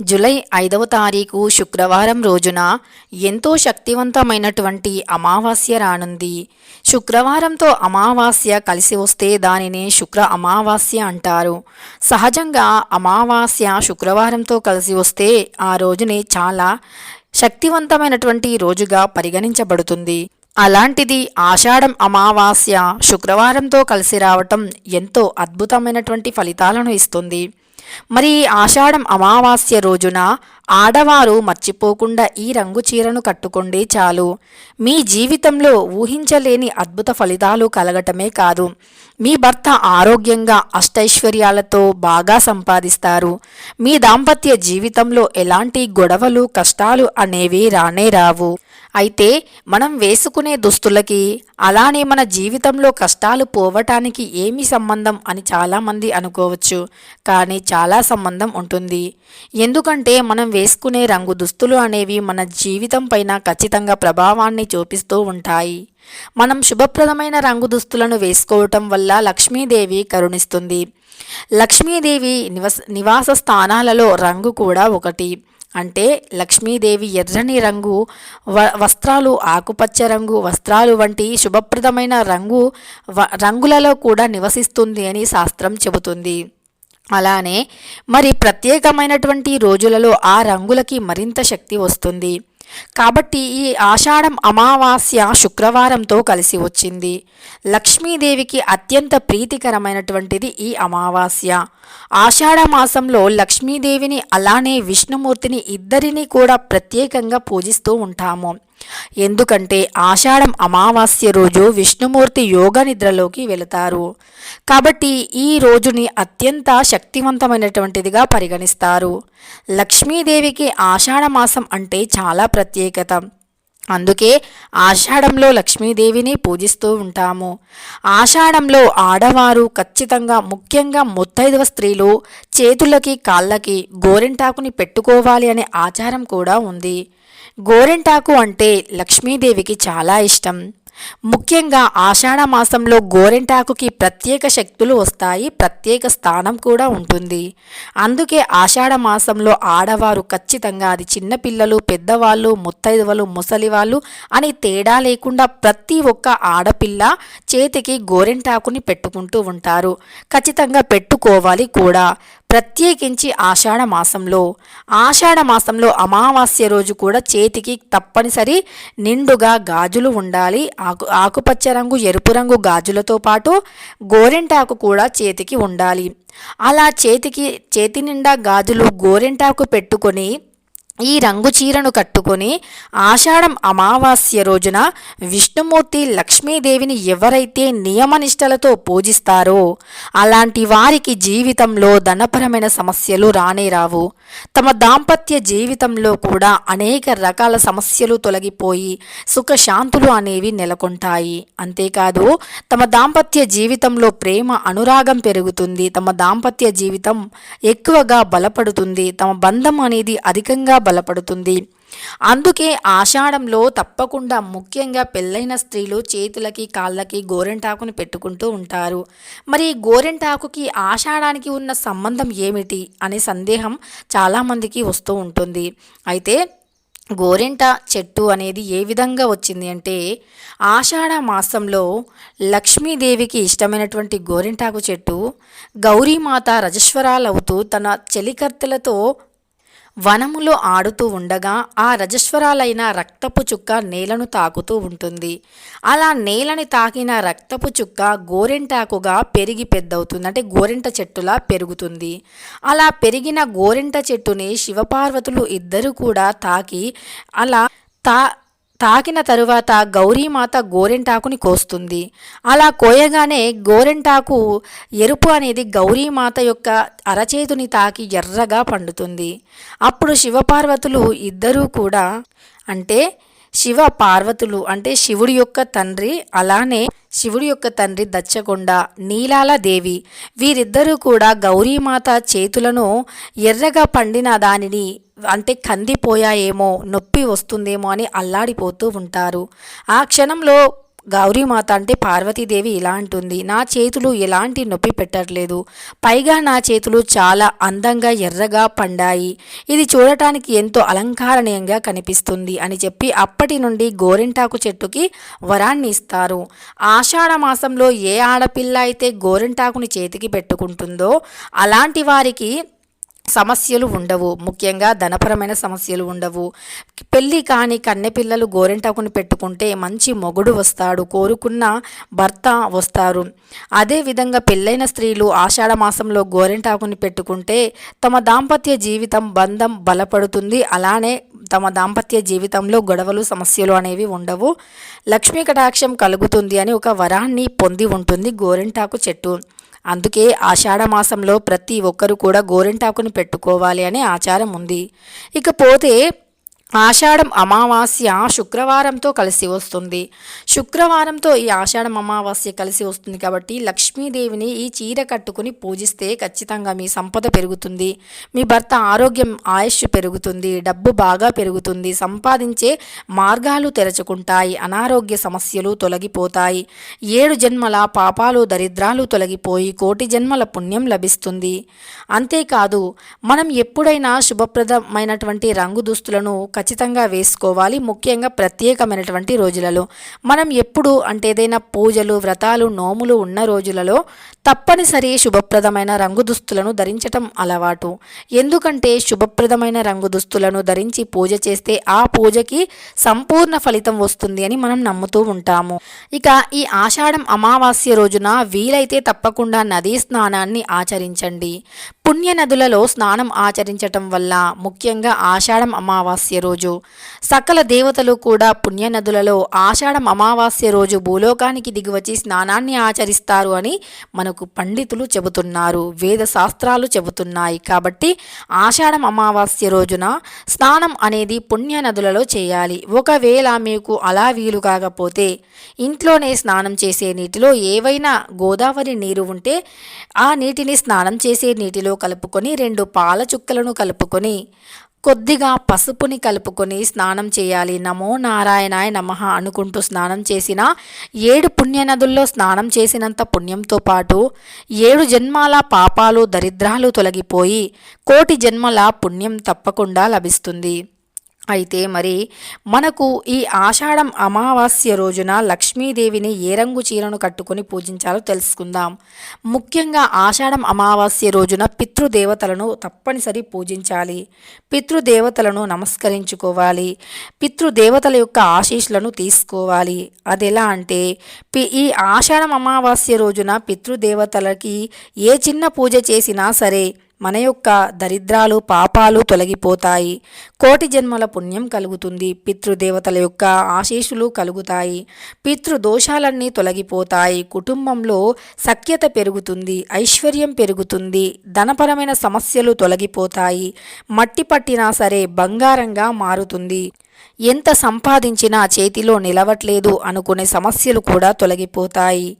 July ఐదవ తారీఖు శుక్రవారం రోజున ఎంతో శక్తివంతమైనటువంటి అమావాస్య రానుంది. శుక్రవారంతో అమావాస్య కలిసి వస్తే దానిని శుక్ర అమావాస్య అంటారు. సహజంగా అమావాస్య శుక్రవారంతో కలిసి వస్తే ఆ రోజుని చాలా శక్తివంతమైనటువంటి రోజుగా పరిగణించబడుతుంది. అలాంటిది ఆషాఢం అమావాస్య శుక్రవారంతో కలిసి రావటం ఎంతో అద్భుతమైనటువంటి ఫలితాలను ఇస్తుంది. మరి ఆషాఢం అమావాస్య రోజున ఆడవారు మర్చిపోకుండా ఈ రంగు చీరను కట్టుకోండి చాలు. మీ జీవితంలో ఊహించలేని అద్భుత ఫలితాలు కలగటమే కాదు. మీ భర్త ఆరోగ్యంగా అష్టైశ్వర్యాలతో బాగా సంపాదిస్తారు. మీ దాంపత్య జీవితంలో ఎలాంటి గొడవలు కష్టాలు అనేవి రానే రావు. అయితే మనం వేసుకునే దుస్తులకి అలానే మన జీవితంలో కష్టాలు పోవటానికి ఏమి సంబంధం అని చాలామంది అనుకోవచ్చు. కానీ చాలా సంబంధం ఉంటుంది. ఎందుకంటే మనం వేసుకునే రంగు దుస్తులు అనేవి మన జీవితం పైన ఖచ్చితంగా ప్రభావాన్ని చూపిస్తూ ఉంటాయి. మనం శుభప్రదమైన రంగు దుస్తులను వేసుకోవటం వల్ల లక్ష్మీదేవి కరుణిస్తుంది. లక్ష్మీదేవి నివస నివాస స్థానాలలో రంగు కూడా ఒకటి. అంటే లక్ష్మీదేవి ఎర్రని రంగు వ వస్త్రాలు ఆకుపచ్చ రంగు వస్త్రాలు వంటి శుభప్రదమైన రంగు రంగులలో కూడా నివసిస్తుంది అని శాస్త్రం చెబుతుంది. అలానే మరి ప్రత్యేకమైనటువంటి రోజులలో ఆ రంగులకి మరింత శక్తి వస్తుంది. కాబట్టి ఈ ఆషాఢం అమావాస్య శుక్రవారంతో కలిసి వచ్చింది. లక్ష్మీదేవికి అత్యంత ప్రీతికరమైనటువంటిది ఈ అమావాస్య. ఆషాఢ మాసంలో లక్ష్మీదేవిని అలానే విష్ణుమూర్తిని ఇద్దరిని కూడా ప్రత్యేకంగా పూజిస్తూ ఉంటాము. ఎందుకంటే ఆషాఢం అమావాస్య రోజు విష్ణుమూర్తి యోగ నిద్రలోకి వెళతారు. కాబట్టి ఈ రోజుని అత్యంత శక్తివంతమైనటువంటిదిగా పరిగణిస్తారు. లక్ష్మీదేవికి ఆషాఢ మాసం అంటే చాలా ప్రత్యేకత. అందుకే ఆషాఢంలో లక్ష్మీదేవిని పూజిస్తూ ఉంటాము. ఆషాఢంలో ఆడవారు ఖచ్చితంగా ముఖ్యంగా ముత్తైదవ స్త్రీలు చేతులకి కాళ్ళకి గోరింటాకుని పెట్టుకోవాలి అనే ఆచారం కూడా ఉంది. గోరింటాకు అంటే లక్ష్మీదేవికి చాలా ఇష్టం. ముఖ్యంగా ఆషాఢ మాసంలో గోరింటాకుకి ప్రత్యేక శక్తులు వస్తాయి ప్రత్యేక స్థానం కూడా ఉంటుంది. అందుకే ఆషాఢ మాసంలో ఆడవారు ఖచ్చితంగా అది చిన్నపిల్లలు పెద్దవాళ్ళు ముత్తైదువలు ముసలివాళ్ళు అని తేడా లేకుండా ప్రతి ఒక్క ఆడపిల్ల చేతికి గోరింటాకుని పెట్టుకుంటూ ఉంటారు. ఖచ్చితంగా పెట్టుకోవాలి కూడా. ప్రత్యేకించి ఆషాఢ మాసంలో. ఆషాఢ మాసంలో అమావాస్య రోజు కూడా చేతికి తప్పనిసరి నిండుగా గాజులు ఉండాలి. ఆకు ఆకుపచ్చ రంగు ఎరుపు రంగు గాజులతో పాటు గోరింటాకు కూడా చేతికి ఉండాలి. అలా చేతికి చేతి నిండా గాజులు గోరింటాకు పెట్టుకొని ఈ రంగు చీరను కట్టుకొని ఆషాఢం అమావాస్య రోజున విష్ణుమూర్తి లక్ష్మీదేవిని ఎవరైతే నియమనిష్టలతో పూజిస్తారో అలాంటి వారికి జీవితంలో ధనపరమైన సమస్యలు రానే రావు. తమ దాంపత్య జీవితంలో కూడా అనేక రకాల సమస్యలు తొలగిపోయి సుఖశాంతులు అనేవి నెలకొంటాయి. అంతేకాదు తమ దాంపత్య జీవితంలో ప్రేమ అనురాగం పెరుగుతుంది. తమ దాంపత్య జీవితం ఎక్కువగా బలపడుతుంది. తమ బంధం అనేది అధికంగా బలపడుతుంది. అందుకే ఆషాఢంలో తప్పకుండా ముఖ్యంగా పెళ్ళైన స్త్రీలు చేతులకి కాళ్ళకి గోరెంటాకుని పెట్టుకుంటూ ఉంటారు. మరి గోరెంటాకుకి ఆషాఢానికి ఉన్న సంబంధం ఏమిటి అనే సందేహం చాలామందికి వస్తూ ఉంటుంది. అయితే గోరెంట చెట్టు అనేది ఏ విధంగా వచ్చింది అంటే ఆషాఢ మాసంలో లక్ష్మీదేవికి ఇష్టమైనటువంటి గోరింటాకు చెట్టు గౌరీమాత రజస్వరాలవుతూ తన చెలికత్తెలతో వనములో ఆడుతూ ఉండగా ఆ రజస్వరాలైన రక్తపు చుక్క నేలను తాకుతూ ఉంటుంది. అలా నేలని తాకిన రక్తపు చుక్క గోరింటాకుగా పెరిగి పెద్దవుతుంది. అంటే గోరింట చెట్టులా పెరుగుతుంది. అలా పెరిగిన గోరింట చెట్టుని శివపార్వతులు ఇద్దరు కూడా తాకి అలా తా తాకిన తరువాత గౌరీమాత గోరెంటాకుని కోస్తుంది. అలా కోయగానే గోరెంటాకు ఎరుపు అనేది గౌరీమాత యొక్క అరచేతుని తాకి ఎర్రగా పండుతుంది. అప్పుడు శివపార్వతులు ఇద్దరూ కూడా అంటే శివ పార్వతులు అంటే శివుడి యొక్క తండ్రి అలానే శివుడి యొక్క తండ్రి దచ్చకొండ నీలాల దేవి వీరిద్దరూ కూడా గౌరీమాత చేతులను ఎర్రగా పండిన దానిని అంటే కందిపోయాయేమో నొప్పి వస్తుందేమో అని అల్లాడిపోతూ ఉంటారు. ఆ క్షణంలో గౌరీమాత అంటే పార్వతీదేవి ఇలా అంటుంది నా చేతులు ఎలాంటి నొప్పి పెట్టట్లేదు. పైగా నా చేతులు చాలా అందంగా ఎర్రగా పండాయి. ఇది చూడటానికి ఎంతో అలంకారణీయంగా కనిపిస్తుంది అని చెప్పి అప్పటి నుండి గోరింటాకు చెట్టుకి వరాన్ని ఇస్తారు. ఆషాఢ మాసంలో ఏ ఆడపిల్ల అయితే గోరింటాకుని చేతికి పెట్టుకుంటుందో అలాంటి వారికి సమస్యలు ఉండవు. ముఖ్యంగా ధనపరమైన సమస్యలు ఉండవు. పెళ్ళి కాని కన్నెపిల్లలు గోరెంటాకుని పెట్టుకుంటే మంచి మొగుడు వస్తాడు. కోరుకున్న భర్త వస్తారు. అదేవిధంగా పెళ్ళైన స్త్రీలు ఆషాఢ మాసంలో గోరెంటాకుని పెట్టుకుంటే తమ దాంపత్య జీవితం బంధం బలపడుతుంది. అలానే తమ దాంపత్య జీవితంలో గొడవలు సమస్యలు అనేవి ఉండవు. లక్ష్మీ కటాక్షం కలుగుతుంది అని ఒక వరాన్ని పొంది ఉంటుంది గోరింటాకు చెట్టు. అందుకే ఆషాఢ మాసంలో ప్రతి ఒక్కరు కూడా గోరింటాకుని పెట్టుకోవాలి అనే ఆచారం ఉంది. ఇకపోతే ఆషాఢం అమావాస్య శుక్రవారంతో కలిసి వస్తుంది. శుక్రవారంతో ఈ ఆషాఢం అమావాస్య కలిసి వస్తుంది కాబట్టి లక్ష్మీదేవిని ఈ చీర కట్టుకుని పూజిస్తే ఖచ్చితంగా మీ సంపద పెరుగుతుంది. మీ భర్త ఆరోగ్యం ఆయుష్ పెరుగుతుంది డబ్బు బాగా పెరుగుతుంది సంపాదించే మార్గాలు తెరచుకుంటాయి అనారోగ్య సమస్యలు తొలగిపోతాయి. ఏడు జన్మల పాపాలు దరిద్రాలు తొలగిపోయి కోటి జన్మల పుణ్యం లభిస్తుంది. అంతేకాదు మనం ఎప్పుడైనా శుభప్రదమైనటువంటి రంగు దుస్తులను ఖచ్చితంగా వేసుకోవాలి. ముఖ్యంగా ప్రత్యేకమైనటువంటి రోజులలో. మనం ఎప్పుడు అంటే ఏదైనా పూజలు వ్రతాలు నోములు ఉన్న రోజులలో తప్పనిసరి శుభప్రదమైన రంగు దుస్తులను ధరించటం అలవాటు. ఎందుకంటే శుభప్రదమైన రంగు దుస్తులను ధరించి పూజ చేస్తే ఆ పూజకి సంపూర్ణ ఫలితం వస్తుంది అని మనం నమ్ముతూ ఉంటాము. ఇక ఈ ఆషాఢం అమావాస్య రోజున వీలైతే తప్పకుండా నదీ స్నానాన్ని ఆచరించండి. పుణ్య నదులలో స్నానం ఆచరించటం వల్ల ముఖ్యంగా ఆషాఢం అమావాస్య రోజు సకల దేవతలు కూడా పుణ్య నదులలో ఆషాఢం అమావాస్య రోజు భూలోకానికి దిగివచ్చి స్నానాన్ని ఆచరిస్తారు అని మనకు పండితులు చెబుతున్నారు. వేద శాస్త్రాలు చెబుతున్నాయి. కాబట్టి ఆషాఢం అమావాస్య రోజున స్నానం అనేది పుణ్య నదులలో చేయాలి. ఒకవేళ మీకు అలా వీలు కాకపోతే ఇంట్లోనే స్నానం చేసే నీటిలో ఏవైనా గోదావరి నీరు ఉంటే ఆ నీటిని స్నానం చేసే నీటిలో కలుపుకొని రెండు పాల చుక్కలను కలుపుకొని కొద్దిగా పసుపుని కలుపుకొని స్నానం చేయాలి. నమో నారాయణాయ నమః అనుకుంటూ స్నానం చేసిన ఏడు పుణ్యనదుల్లో స్నానం చేసినంత పుణ్యంతో పాటు ఏడు జన్మాల పాపాలు దరిద్రాలు తొలగిపోయి కోటి జన్మల పుణ్యం తప్పకుండా లభిస్తుంది. అయితే మరి మనకు ఈ ఆషాఢం అమావాస్య రోజున లక్ష్మీదేవిని ఏ రంగు చీరను కట్టుకొని పూజించాలో తెలుసుకుందాం. ముఖ్యంగా ఆషాఢం అమావాస్య రోజున పితృదేవతలను తప్పనిసరి పూజించాలి. పితృదేవతలను నమస్కరించుకోవాలి. పితృదేవతల యొక్క ఆశీస్సులను తీసుకోవాలి. అది ఎలా అంటే పి- ఈ ఆషాఢం అమావాస్య రోజున పితృదేవతలకి ఏ చిన్న పూజ చేసినా సరే మన యొక్క దరిద్రాలు పాపాలు తొలగిపోతాయి. కోటి జన్మల పుణ్యం కలుగుతుంది. పితృదేవతల యొక్క ఆశీస్సులు కలుగుతాయి. పితృదోషాలన్నీ తొలగిపోతాయి. కుటుంబంలో సఖ్యత పెరుగుతుంది. ఐశ్వర్యం పెరుగుతుంది. ధనపరమైన సమస్యలు తొలగిపోతాయి. మట్టి పట్టినా సరే బంగారంగా మారుతుంది. ఎంత సంపాదించినా చేతిలో నిలవట్లేదు అనుకునే సమస్యలు కూడా తొలగిపోతాయి.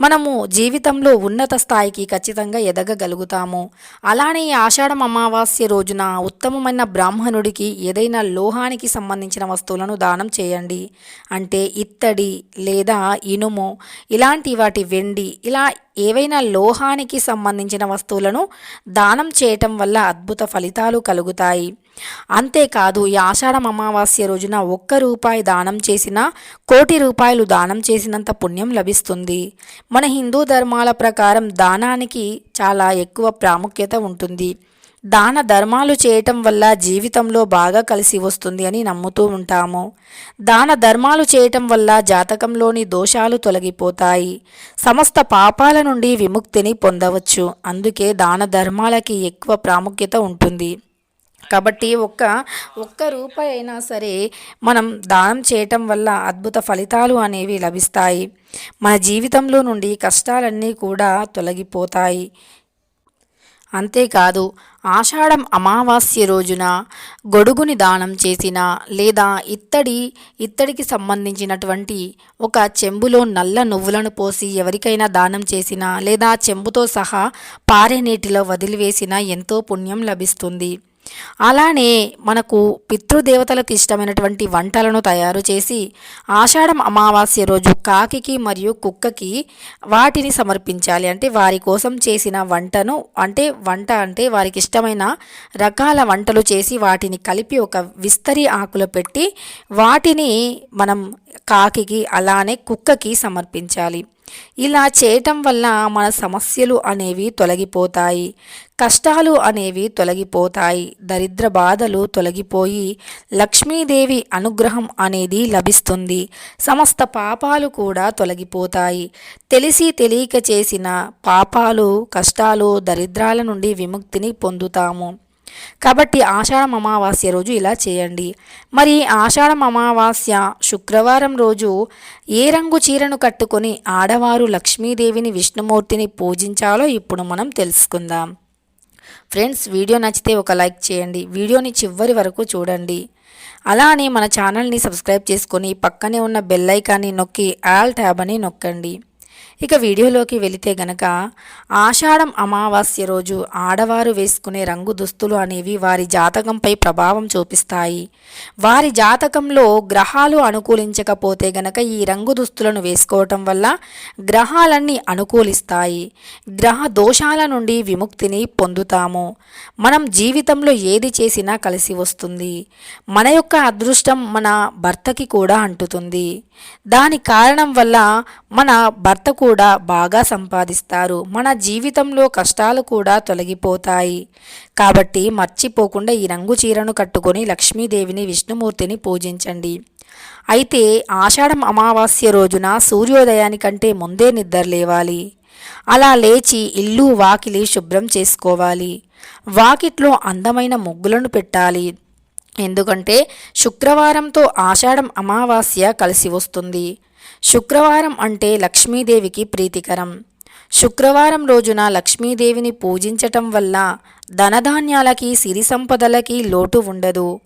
మనము జీవితంలో ఉన్నత స్థాయికి ఖచ్చితంగా ఎదగగలుగుతాము. అలానే ఈ ఆషాఢం అమావాస్య రోజున ఉత్తమమైన బ్రాహ్మణుడికి ఏదైనా లోహానికి సంబంధించిన వస్తువులను దానం చేయండి. అంటే ఇత్తడి లేదా ఇనుము ఇలాంటి వాటి వెండి ఇలా ఏవైనా లోహానికి సంబంధించిన వస్తువులను దానం చేయటం వల్ల అద్భుత ఫలితాలు కలుగుతాయి. అంతేకాదు ఈ ఆషాఢం అమావాస్య రోజున ఒక్క రూపాయి దానం చేసినా కోటి రూపాయలు దానం చేసినంత పుణ్యం లభిస్తుంది. మన హిందూ ధర్మాల ప్రకారం దానానికి చాలా ఎక్కువ ప్రాముఖ్యత ఉంటుంది. దాన ధర్మాలు చేయటం వల్ల జీవితంలో బాగా కలిసి వస్తుంది అని నమ్ముతూ ఉంటాము. దాన ధర్మాలు చేయటం వల్ల జాతకంలోని దోషాలు తొలగిపోతాయి. సమస్త పాపాల నుండి విముక్తిని పొందవచ్చు. అందుకే దాన ధర్మాలకి ఎక్కువ ప్రాముఖ్యత ఉంటుంది. కాబట్టి ఒక్క ఒక్క రూపాయి అయినా సరే మనం దానం చేయటం వల్ల అద్భుత ఫలితాలు అనేవి లభిస్తాయి. మన జీవితంలో నుండి కష్టాలన్నీ కూడా తొలగిపోతాయి. అంతేకాదు ఆషాఢం అమావాస్య రోజున గొడుగుని దానం చేసిన లేదా ఇత్తడి ఇత్తడికి సంబంధించినటువంటి ఒక చెంబులో నల్ల నువ్వులను పోసి ఎవరికైనా దానం చేసిన లేదా చెంబుతో సహా పారే నీటిలో వదిలివేసిన ఎంతో పుణ్యం లభిస్తుంది. అలానే మనకు పితృదేవతలకు ఇష్టమైనటువంటి వంటలను తయారు చేసి ఆషాఢం అమావాస్య రోజు కాకికి మరియు కుక్కకి వాటిని సమర్పించాలి. అంటే వారి కోసం చేసిన వంటను అంటే వంట అంటే వారికి ఇష్టమైన రకాల వంటలు చేసి వాటిని కలిపి ఒక విస్తరి ఆకులో పెట్టి వాటిని మనం కాకికి అలానే కుక్కకి సమర్పించాలి. ఇలా చేయటం వల్ల మన సమస్యలు అనేవి తొలగిపోతాయి కష్టాలు అనేవి తొలగిపోతాయి దరిద్ర బాధలు తొలగిపోయి లక్ష్మీదేవి అనుగ్రహం అనేది లభిస్తుంది. సమస్త పాపాలు కూడా తొలగిపోతాయి. తెలిసి తెలియక చేసిన పాపాలు కష్టాలు దరిద్రాల నుండి విముక్తిని పొందుతాము. కాబట్టి ఆషాఢం అమావాస్య రోజు ఇలా చేయండి. మరి ఆషాఢం అమావాస్య శుక్రవారం రోజు ఏ రంగు చీరను కట్టుకొని ఆడవారు లక్ష్మీదేవిని విష్ణుమూర్తిని పూజించాలో ఇప్పుడు మనం తెలుసుకుందాం. ఫ్రెండ్స్ వీడియో నచ్చితే ఒక లైక్ చేయండి. వీడియోని చివరి వరకు చూడండి. అలానే మన ఛానల్ని సబ్స్క్రైబ్ చేసుకొని పక్కనే ఉన్న బెల్ ఐకాన్ని నొక్కి ఆల్ ట్యాబ్ అని నొక్కండి. ఇక వీడియోలోకి వెళితే గనక ఆషాఢం అమావాస్య రోజు ఆడవారు వేసుకునే రంగు దుస్తులు అనేవి వారి జాతకంపై ప్రభావం చూపిస్తాయి. వారి జాతకంలో గ్రహాలు అనుకూలించకపోతే గనక ఈ రంగు దుస్తులను వేసుకోవటం వల్ల గ్రహాలన్నీ అనుకూలిస్తాయి. గ్రహ దోషాల నుండి విముక్తిని పొందుతాము. మనం జీవితంలో ఏది చేసినా కలిసి వస్తుంది. మన యొక్క అదృష్టం మన భర్తకి కూడా అంటుతుంది. దాని కారణం వల్ల మన భర్త కూడా కూడా బాగా సంపాదిస్తారు. మన జీవితంలో కష్టాలు కూడా తొలగిపోతాయి. కాబట్టి మర్చిపోకుండా ఈ రంగు చీరను కట్టుకొని లక్ష్మీదేవిని విష్ణుమూర్తిని పూజించండి. అయితే ఆషాఢం అమావాస్య రోజున సూర్యోదయానికంటే ముందే నిద్ర లేవాలి. అలా లేచి ఇల్లు వాకిలి శుభ్రం చేసుకోవాలి. వాకిట్లో అందమైన ముగ్గులను పెట్టాలి. ఎందుకంటే శుక్రవారంతో ఆషాఢం అమావాస్య కలిసి వస్తుంది. శుక్రవారం అంటే లక్ష్మీదేవికి ప్రీతికరం. శుక్రవారం రోజున లక్ష్మీదేవిని పూజించటం వల్ల ధనధాన్యాలకి సిరి సంపదలకి లోటు ఉండదు.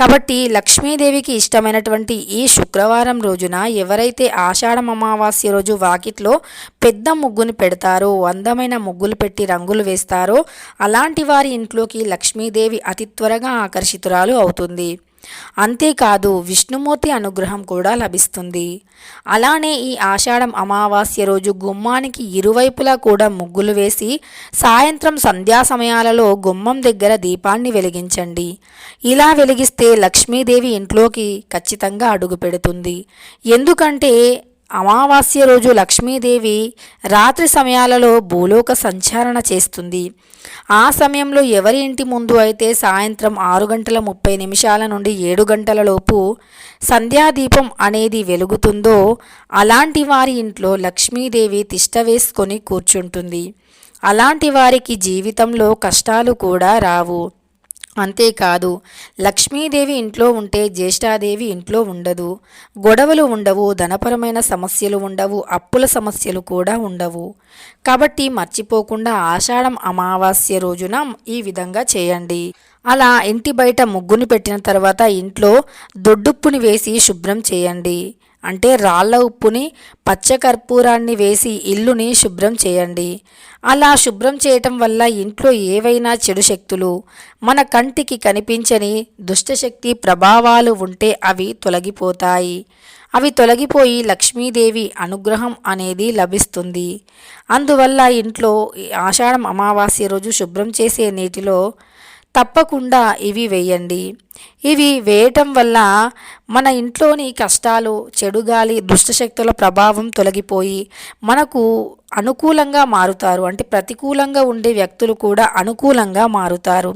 కాబట్టి లక్ష్మీదేవికి ఇష్టమైనటువంటి ఈ శుక్రవారం రోజున ఎవరైతే ఆషాఢ అమావాస్య రోజు వాకిట్లో పెద్ద ముగ్గుని పెడతారో అందమైన ముగ్గులు పెట్టి రంగులు వేస్తారో అలాంటి వారి ఇంట్లోకి లక్ష్మీదేవి అతి త్వరగా ఆకర్షితురాలు అవుతుంది. అంతేకాదు విష్ణుమూర్తి అనుగ్రహం కూడా లభిస్తుంది. అలానే ఈ ఆషాఢం అమావాస్య రోజు గుమ్మానికి ఇరువైపులా కూడా ముగ్గులు వేసి సాయంత్రం సంధ్యా సమయాలలో గుమ్మం దగ్గర దీపాన్ని వెలిగించండి. ఇలా వెలిగిస్తే లక్ష్మీదేవి ఇంట్లోకి ఖచ్చితంగా అడుగు పెడుతుంది. ఎందుకంటే అమావాస్య రోజు లక్ష్మీదేవి రాత్రి సమయాలలో భూలోక సంచారణ చేస్తుంది. ఆ సమయంలో ఎవరి ఇంటి ముందు అయితే సాయంత్రం ఆరు గంటల ముప్పై నిమిషాల నుండి ఏడు గంటలలోపు సంధ్యాదీపం అనేది వెలుగుతుందో అలాంటి వారి ఇంట్లో లక్ష్మీదేవి తిష్ట వేసుకొని కూర్చుంటుంది. అలాంటి వారికి జీవితంలో కష్టాలు కూడా రావు. అంతేకాదు లక్ష్మీదేవి ఇంట్లో ఉంటే జ్యేష్ఠాదేవి ఇంట్లో ఉండదు. గొడవలు ఉండవు ధనపరమైన సమస్యలు ఉండవు అప్పుల సమస్యలు కూడా ఉండవు. కాబట్టి మర్చిపోకుండా ఆషాఢం అమావాస్య రోజున ఈ విధంగా చేయండి. అలా ఇంటి బయట ముగ్గుని పెట్టిన తర్వాత ఇంట్లో దొడ్డుప్పుని వేసి శుభ్రం చేయండి. అంటే రాళ్ళ ఉప్పుని పచ్చకర్పూరాన్ని వేసి ఇల్లుని శుభ్రం చేయండి. అలా శుభ్రం చేయటం వల్ల ఇంట్లో ఏవైనా చెడు శక్తులు మన కంటికి కనిపించని దుష్టశక్తి ప్రభావాలు ఉంటే అవి తొలగిపోతాయి. అవి తొలగిపోయి లక్ష్మీదేవి అనుగ్రహం అనేది లభిస్తుంది. అందువల్ల ఇంట్లో ఆషాఢం అమావాస్య రోజు శుభ్రం చేసే నీటిలో తప్పకుండా ఇవి వేయండి. ఇవి వేయటం వల్ల మన ఇంట్లోని కష్టాలు చెడుగాలి దుష్టశక్తుల ప్రభావం తొలగిపోయి మనకు అనుకూలంగా మారుతారు. అంటే ప్రతికూలంగా ఉండే వ్యక్తులు కూడా అనుకూలంగా మారుతారు.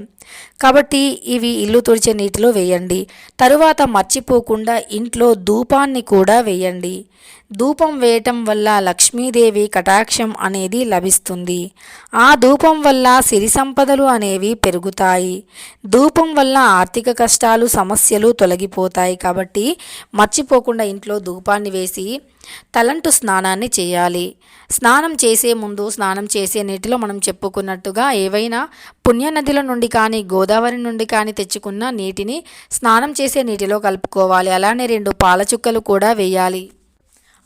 కాబట్టి ఇవి ఇల్లు తుడిచే నీటిలో వేయండి. తరువాత మర్చిపోకుండా ఇంట్లో ధూపాన్ని కూడా వేయండి. ధూపం వేయటం వల్ల లక్ష్మీదేవి కటాక్షం అనేది లభిస్తుంది. ఆ ధూపం వల్ల సిరి సంపదలు అనేవి పెరుగుతాయి. ధూపం వల్ల ఆర్థిక కష్టాలు సమస్యలు తొలగిపోతాయి కాబట్టి మర్చిపోకుండా ఇంట్లో ధూపాన్ని వేసి తలంటు స్నానాన్ని చేయాలి. స్నానం చేసే ముందు స్నానం చేసే నీటిలో మనం చెప్పుకున్నట్టుగా ఏవైనా పుణ్యనదుల నుండి కానీ గోదావరి నుండి కానీ తెచ్చుకున్న నీటిని స్నానం చేసే నీటిలో కలుపుకోవాలి. అలానే రెండు పాల చుక్కలు కూడా వేయాలి.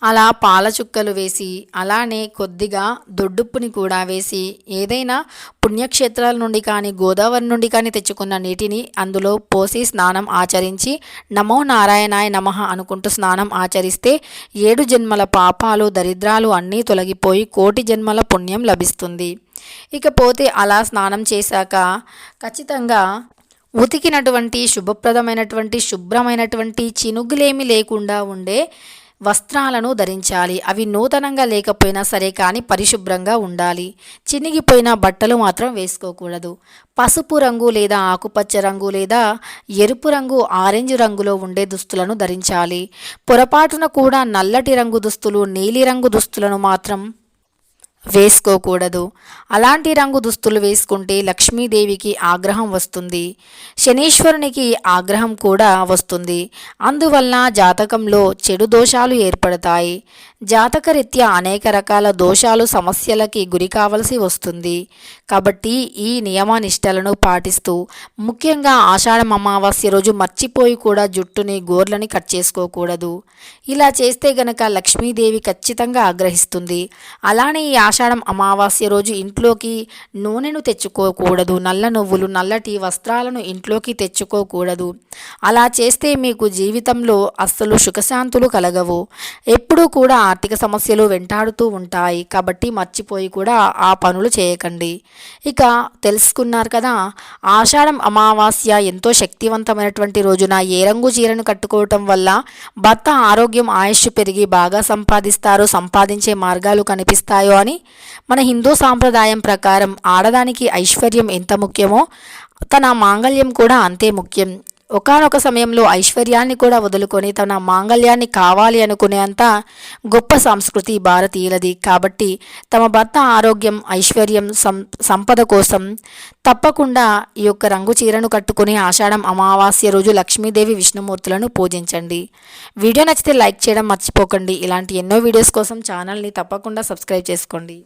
అలా పాల చుక్కలు వేసి అలానే కొద్దిగా దొడ్డుప్పుని కూడా వేసి ఏదైనా పుణ్యక్షేత్రాల నుండి కానీ గోదావరి నుండి కానీ తెచ్చుకున్న నీటిని అందులో పోసి స్నానం ఆచరించి నమో నారాయణాయ నమః అనుకుంటూ స్నానం ఆచరిస్తే ఏడు జన్మల పాపాలు దరిద్రాలు అన్నీ తొలగిపోయి కోటి జన్మల పుణ్యం లభిస్తుంది. ఇకపోతే అలా స్నానం చేశాక ఖచ్చితంగా ఉతికినటువంటి శుభప్రదమైనటువంటి శుభ్రమైనటువంటి చినుగులేమి లేకుండా ఉండే వస్త్రాలను ధరించాలి. అవి నూతనంగా లేకపోయినా సరే కానీ పరిశుభ్రంగా ఉండాలి. చినిగిపోయిన బట్టలు మాత్రం వేసుకోకూడదు. పసుపు రంగు లేదా ఆకుపచ్చ రంగు లేదా ఎరుపు రంగు ఆరెంజ్ రంగులో ఉండే దుస్తులను ధరించాలి. పొరపాటున కూడా నల్లటి రంగు దుస్తులు నీలిరంగు దుస్తులను మాత్రం వేసుకోకూడదు. అలాంటి రంగు దుస్తులు వేసుకుంటే లక్ష్మీదేవికి ఆగ్రహం వస్తుంది. శనీశ్వరునికి ఆగ్రహం కూడా వస్తుంది. అందువల్ల జాతకంలో చెడు దోషాలు ఏర్పడతాయి. జాతకరీత్యా అనేక రకాల దోషాలు సమస్యలకి గురి కావలసి వస్తుంది. కాబట్టి ఈ నియమనిష్టలను పాటిస్తూ ముఖ్యంగా ఆషాఢం అమావాస్య రోజు మర్చిపోయి కూడా జుట్టుని గోర్లని కట్ చేసుకోకూడదు. ఇలా చేస్తే గనక లక్ష్మీదేవి ఖచ్చితంగా ఆగ్రహిస్తుంది. అలానే ఈ ఆషాఢం అమావాస్య రోజు ఇంట్లోకి నూనెను తెచ్చుకోకూడదు నల్ల నువ్వులు నల్లటి వస్త్రాలను ఇంట్లోకి తెచ్చుకోకూడదు. అలా చేస్తే మీకు జీవితంలో అస్సలు సుఖశాంతులు కలగవు. ఎప్పుడూ కూడా ఆర్థిక సమస్యలు వెంటాడుతూ ఉంటాయి. కాబట్టి మర్చిపోయి కూడా ఆ పనులు చేయకండి. ఇక తెలుసుకున్నారు కదా ఆషాఢం అమావాస్య ఎంతో శక్తివంతమైనటువంటి రోజున ఏ రంగు చీరను కట్టుకోవటం వల్ల భర్త ఆరోగ్యం ఆయుష్ పెరిగి బాగా సంపాదిస్తారో సంపాదించే మార్గాలు కనిపిస్తాయో అని మన హిందూ సాంప్రదాయం ప్రకారం ఆడదానికి ఐశ్వర్యం ఎంత ముఖ్యమో తన మాంగళ్యం కూడా అంతే ముఖ్యం. ఒకానొక సమయంలో ఐశ్వర్యాన్ని కూడా వదులుకొని తన మాంగళ్యాన్ని కావాలి అనుకునేంత గొప్ప సంస్కృతి భారతీయులది. కాబట్టి తమ భర్త ఆరోగ్యం ఐశ్వర్యం సం సంపద కోసం తప్పకుండా ఈ యొక్క రంగు చీరను కట్టుకుని ఆషాఢం అమావాస్య రోజు లక్ష్మీదేవి విష్ణుమూర్తులను పూజించండి. వీడియో నచ్చితే లైక్ చేయడం మర్చిపోకండి. ఇలాంటి ఎన్నో వీడియోస్ కోసం ఛానల్ని తప్పకుండా సబ్స్క్రైబ్ చేసుకోండి.